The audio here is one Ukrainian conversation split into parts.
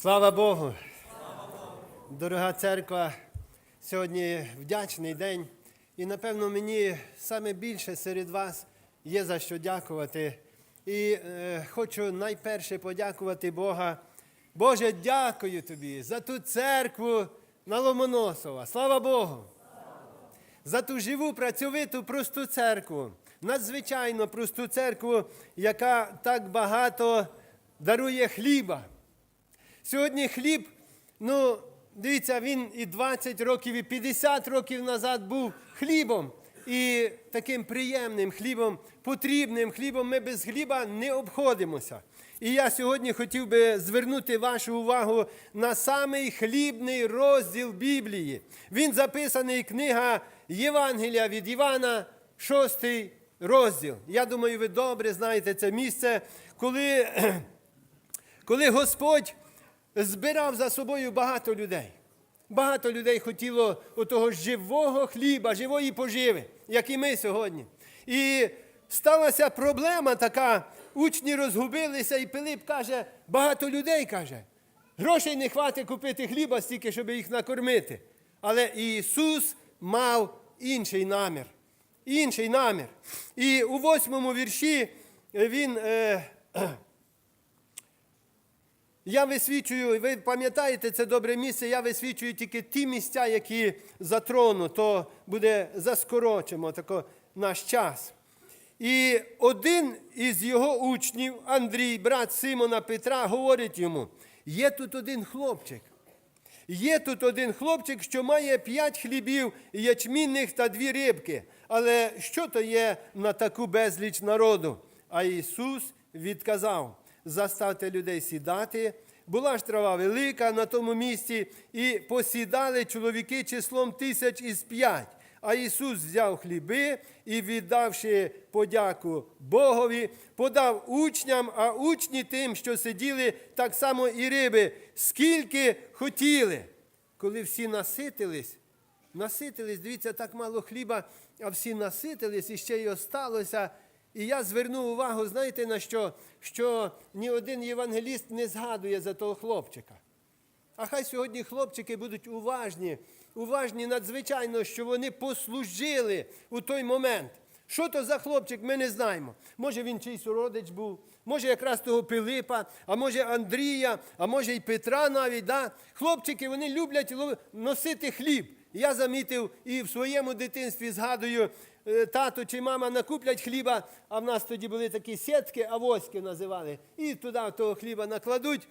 Слава Богу! Дорога церква, сьогодні вдячний день. І напевно мені саме більше серед вас є за що дякувати. І е, хочу найперше подякувати Бога. Боже, дякую тобі за ту церкву на Ломоносова. Слава Богу! За ту живу, працьовиту, просту церкву, надзвичайно просту церкву, яка так багато дарує хліба. Сьогодні хліб, ну, дивіться, він і 20 років, і 50 років назад був хлібом. І таким приємним хлібом, потрібним хлібом ми без хліба не обходимося. І я сьогодні хотів би звернути вашу увагу на самий хлібний розділ Біблії. Він записаний книга Євангелія від Івана, 6 розділ. Я думаю, ви добре знаєте це місце, коли коли Господь збирав за собою багато людей. Багато людей хотіло отого живого хліба, живої поживи, як і ми сьогодні. І сталася проблема така, учні розгубилися, і Пилип каже, багато людей каже, грошей не хватить купити хліба стільки, щоб їх накормити. Але Ісус мав інший намір. Інший намір. І у восьмому вірші він. Е, я висвічую, ви пам'ятаєте це добре місце, я висвічую тільки ті місця, які за трону, то буде заскорочимо тако наш час. І один із його учнів, Андрій, брат Симона Петра, говорить йому: є тут один хлопчик. Є тут один хлопчик, що має п'ять хлібів ячмінних та дві рибки. Але що то є на таку безліч народу? А Ісус відказав: заставте людей сідати. Була ж трава велика на тому місці, і посідали чоловіки числом тисяч із п'ять. А Ісус взяв хліби і, віддавши подяку Богові, подав учням, а учні тим, що сиділи, так само і риби, скільки хотіли. Коли всі наситились, наситились, дивіться, так мало хліба, а всі наситились і ще й осталося. І я звернув увагу, знаєте на що? Що ні один євангеліст не згадує за того хлопчика. А хай сьогодні хлопчики будуть уважні, уважні надзвичайно, що вони послужили у той момент. Що то за хлопчик, ми не знаємо. Може він чийсь родич був, може якраз того Пилипа, а може Андрія, а може і Петра навіть. Да? Хлопчики вони люблять носити хліб. Я замітив і в своєму дитинстві згадую, е, тато чи мама накуплять хліба, а в нас тоді були такі сітки, авоськи називали. І туди того хліба накладуть,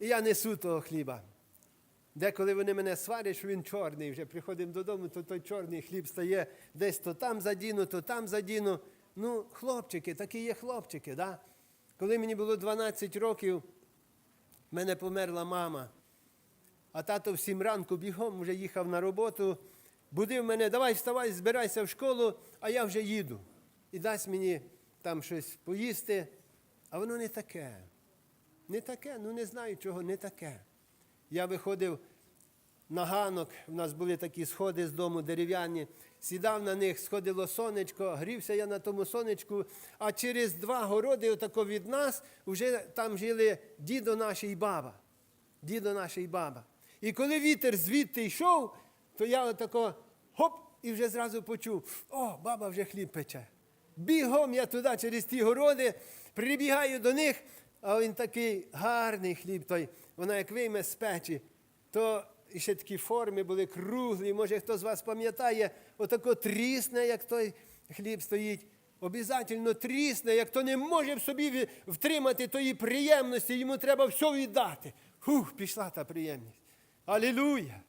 і я несу того хліба. Деколи вони мене сварять, що він чорний, вже приходимо додому, то той чорний хліб стає десь то там задіну, то там задіну. Ну, хлопчики, такі є хлопчики. Да? Коли мені було 12 років, в мене померла мама. А тато в сім ранку бігом вже їхав на роботу, будив мене, давай вставай, збирайся в школу, а я вже їду. І дасть мені там щось поїсти. А воно не таке. Не таке, ну не знаю чого, не таке. Я виходив на ганок, у нас були такі сходи з дому дерев'яні, сідав на них, сходило сонечко, грівся я на тому сонечку, а через два городи, отако від нас, вже там жили дідо наш і баба. Дідо наш і баба. І коли вітер звідти йшов, то я отако хоп, і вже зразу почув, о, баба вже хліб пече. Бігом я туди через ті городи, прибігаю до них, а він такий гарний хліб, той, вона як вийме з печі, то ще такі форми були круглі. Може, хто з вас пам'ятає, отако трісне, як той хліб стоїть. Обязательно трісне, як то не може в собі втримати тої приємності, йому треба все віддати. Хух, пішла та приємність. Алілуя!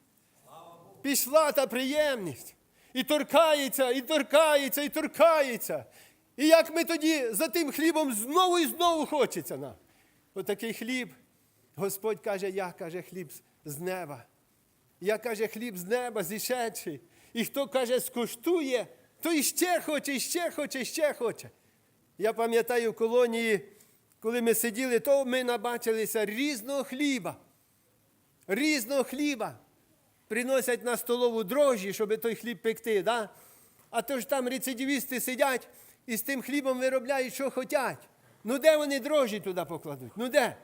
Пішла та приємність. І торкається, і торкається, і торкається. І як ми тоді за тим хлібом знову і знову хочеться нам. Отакий хліб. Господь каже, я каже, хліб з неба. Я каже, хліб з неба зішедший. І хто каже, скуштує, то іще хоче, іще хоче, іще хоче. Я пам'ятаю в колонії, коли ми сиділи, то ми набачилися різного хліба. Різного хліба. Приносять на столову дрожжі, щоб той хліб пекти. Да? А то ж там рецидивісти сидять і з тим хлібом виробляють, що хочуть. Ну де вони дрожжі туди покладуть? Ну де?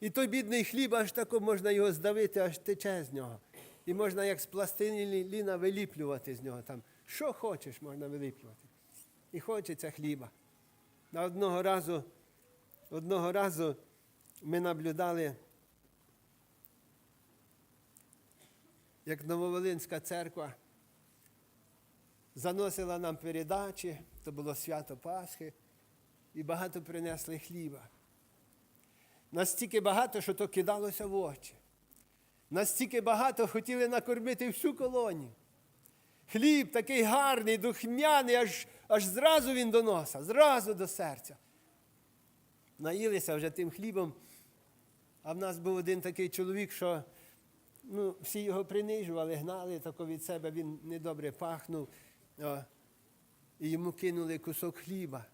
І той бідний хліб, аж тако можна його здавити, аж тече з нього. І можна як з пластиліна виліплювати з нього там. Що хочеш, можна виліплювати. І хочеться хліба. На одного разу, одного разу ми наблюдали, як Нововолинська церква заносила нам передачі, то було свято Пасхи, і багато принесли хліба. Настільки багато, що то кидалося в очі. Настільки багато хотіли накормити всю колонію. Хліб такий гарний, духмяний, аж, аж зразу він до носа, зразу до серця. Наїлися вже тим хлібом. А в нас був один такий чоловік, що ну, всі його принижували, гнали тако від себе, він недобре пахнув. О, і йому кинули кусок хліба.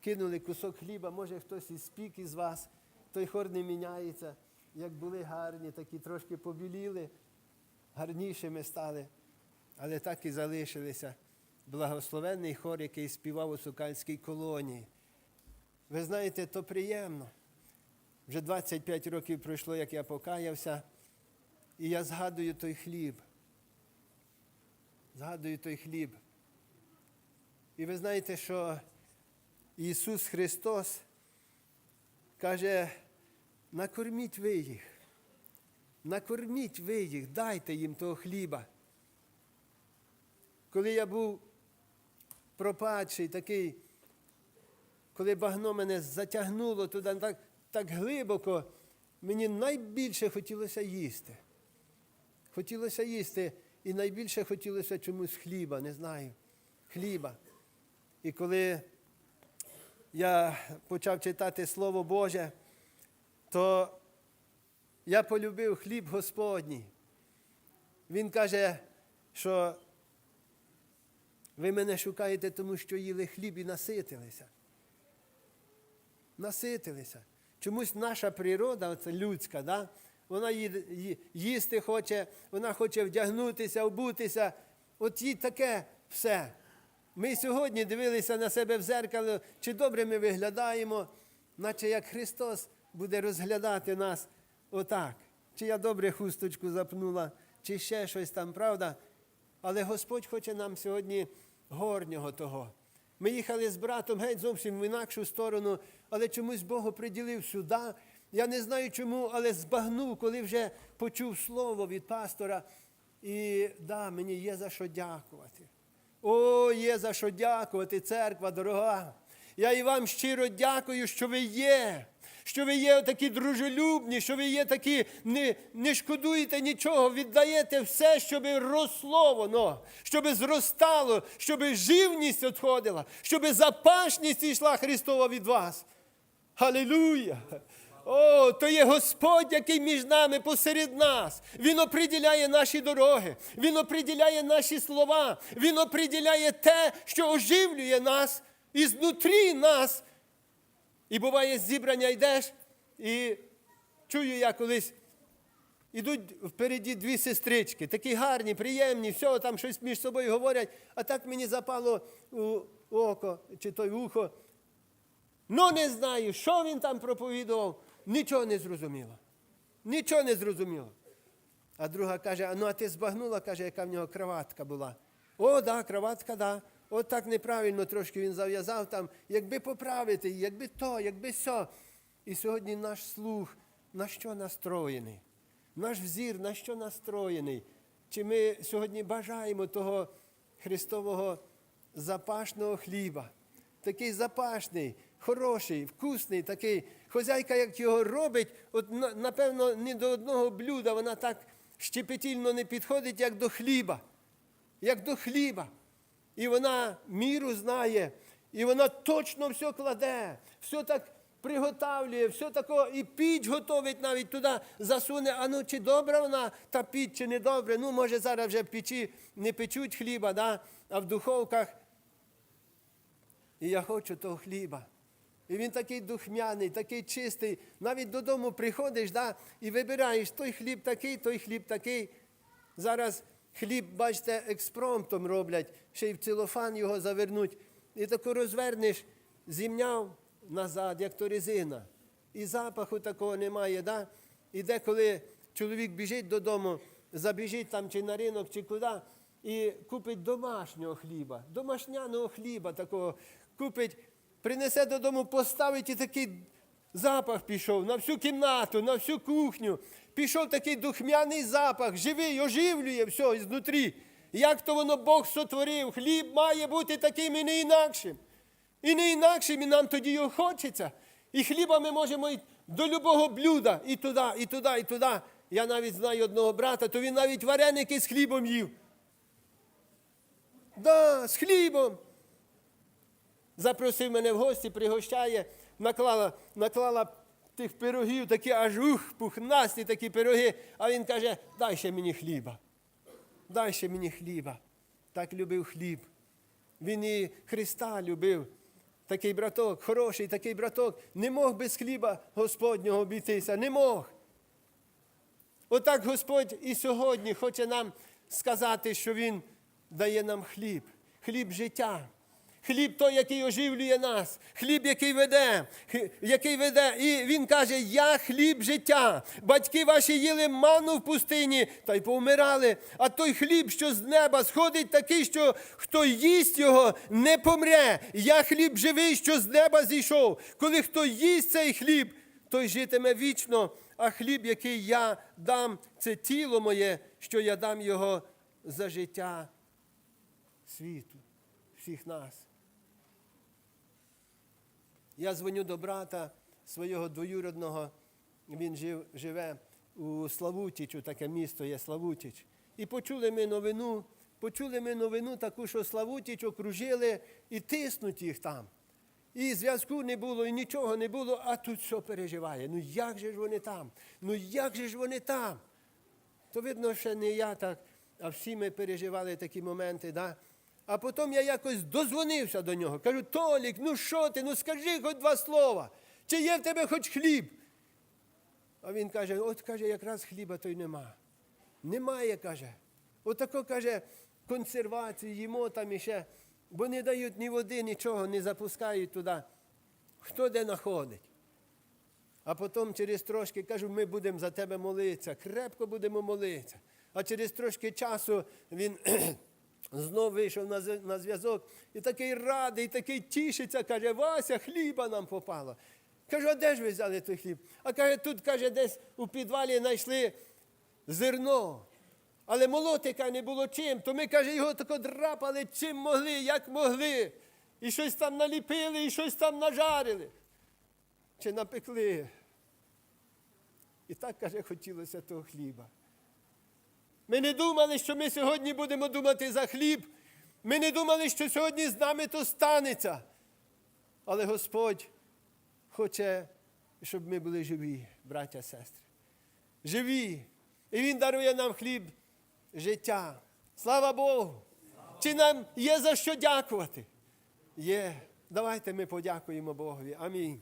Кинули кусок хліба, може хтось із спік із вас, той хор не міняється. Як були гарні, такі трошки побіліли, гарнішими стали, але так і залишилися. Благословенний хор, який співав у Сукальській колонії. Ви знаєте, то приємно. Вже 25 років пройшло, як я покаявся, і я згадую той хліб. Згадую той хліб. І ви знаєте, що Ісус Христос каже, накорміть ви їх, накорміть ви їх, дайте їм того хліба. Коли я був пропадший, такий, коли багно мене затягнуло туди так, так глибоко, мені найбільше хотілося їсти. Хотілося їсти, і найбільше хотілося чомусь хліба, не знаю, хліба. І коли я почав читати Слово Боже, то я полюбив хліб Господній. Він каже, що ви мене шукаєте, тому що їли хліб і наситилися. Наситилися. Чомусь наша природа, оце людська, да? Вона їсти хоче, вона хоче вдягнутися, обутися. От їй таке все. Ми сьогодні дивилися на себе в зеркало, чи добре ми виглядаємо, наче як Христос буде розглядати нас отак. Чи я добре хусточку запнула, чи ще щось там, правда? Але Господь хоче нам сьогодні горнього того. Ми їхали з братом геть зовсім в інакшу сторону, але чомусь Бог приділив сюди. Я не знаю чому, але збагнув, коли вже почув слово від пастора. І да, мені є за що дякувати. О, є за що дякувати, церква дорога. Я і вам щиро дякую, що ви є. Що ви є такі дружелюбні, що ви є такі, не, не шкодуєте нічого, віддаєте все, щоб росло воно, щоб зростало, щоб живність відходила, щоб запашність йшла Христова від вас. Халилуя! О, то є Господь, який між нами посеред нас. Він оприділяє наші дороги, Він оприділяє наші слова, Він оприділяє те, що оживлює нас і знутрі нас. І буває, зібрання йдеш, і чую я колись. Ідуть впереді дві сестрички, такі гарні, приємні, все, там щось між собою говорять, а так мені запало у око чи то й ухо. Ну, не знаю, що він там проповідував, нічого не зрозуміло. Нічого не зрозуміло. А друга каже: ну а ти збагнула, каже, яка в нього краватка була. О, да, краватка, да. От так неправильно трошки він зав'язав там, якби поправити, якби то, якби сьо. І сьогодні наш слух на що настроєний? Наш взір на що настроєний? Чи ми сьогодні бажаємо того Христового запашного хліба? Такий запашний, хороший, вкусний, такий. Хозяйка, як його робить, от напевно, ні до одного блюда вона так щепетільно не підходить, як до хліба. Як до хліба. І вона міру знає, і вона точно все кладе, все так приготавлює, все тако, і піч готовить навіть туди, засуне, а ну чи добра вона та піч, чи не добре. Ну, може, зараз вже в печі не печуть хліба, да? а в духовках. І я хочу того хліба. І він такий духмяний, такий чистий. Навіть додому приходиш да, і вибираєш той хліб такий, той хліб такий. Зараз хліб, бачите, експромтом роблять, ще й в целофан його завернуть. І тако розвернеш, зімняв назад, як то резина. і запаху такого немає. Да? І деколи чоловік біжить додому, забіжить там чи на ринок, чи куди, і купить домашнього хліба, домашняного хліба такого купить, принесе додому, поставить і такий запах пішов на всю кімнату, на всю кухню. Пішов такий духмяний запах, живий, оживлює все ізнутрі. Як то воно Бог сотворив, хліб має бути таким і не інакшим. І не інакшим, і нам тоді його хочеться. І хліба ми можемо й до любого блюда, і туди, і туди, і туди. Я навіть знаю одного брата, то він навіть вареники з хлібом їв. Да, з хлібом. Запросив мене в гості, пригощає, наклала, наклала тих пирогів, такі аж ух, пухнасті такі пироги. А він каже, дай ще мені хліба. Дай ще мені хліба. Так любив хліб. Він і Христа любив. Такий браток, хороший такий браток, не мог без хліба Господнього обійтися, не мог. Отак Господь і сьогодні хоче нам сказати, що Він дає нам хліб, хліб життя. Хліб той, який оживлює нас, хліб, який веде, який веде. І він каже: Я хліб життя. Батьки ваші їли ману в пустині та й повмирали. А той хліб, що з неба сходить, такий, що хто їсть його, не помре. Я хліб живий, що з неба зійшов. Коли хто їсть цей хліб, той житиме вічно. А хліб, який я дам, це тіло моє, що я дам його за життя світу, всіх нас. Я дзвоню до брата свого двоюродного, він жив, живе у Славутічу, таке місто є Славутіч. І почули ми новину, почули ми новину таку, що Славутіч окружили і тиснуть їх там. І зв'язку не було, і нічого не було, а тут все переживає. Ну як же ж вони там? Ну як же ж вони там? То видно, ще не я так, а всі ми переживали такі моменти. Да? А потім я якось дозвонився до нього. Кажу, Толік, ну що ти, ну скажи хоч два слова. Чи є в тебе хоч хліб? А він каже: от каже, якраз хліба то й нема. Немає, каже. Отако, каже, консервацію їмо там іще, бо не дають ні води, нічого, не запускають туди. Хто де знаходить? А потім через трошки кажу, ми будемо за тебе молитися, крепко будемо молитися. А через трошки часу він знов вийшов на зв'язок і такий радий, такий тішиться, каже, Вася, хліба нам попало. Кажу, а де ж ви взяли той хліб? А каже, тут каже, десь у підвалі знайшли зерно. Але молотика не було чим, то ми, каже, його тако драпали, чим могли, як могли. І щось там наліпили, і щось там нажарили чи напекли. І так, каже, хотілося того хліба. Ми не думали, що ми сьогодні будемо думати за хліб. Ми не думали, що сьогодні з нами то станеться. Але Господь хоче, щоб ми були живі, браття, сестри. Живі. І Він дарує нам хліб життя. Слава Богу! Чи нам є за що дякувати? Є. Давайте ми подякуємо Богові. Амінь.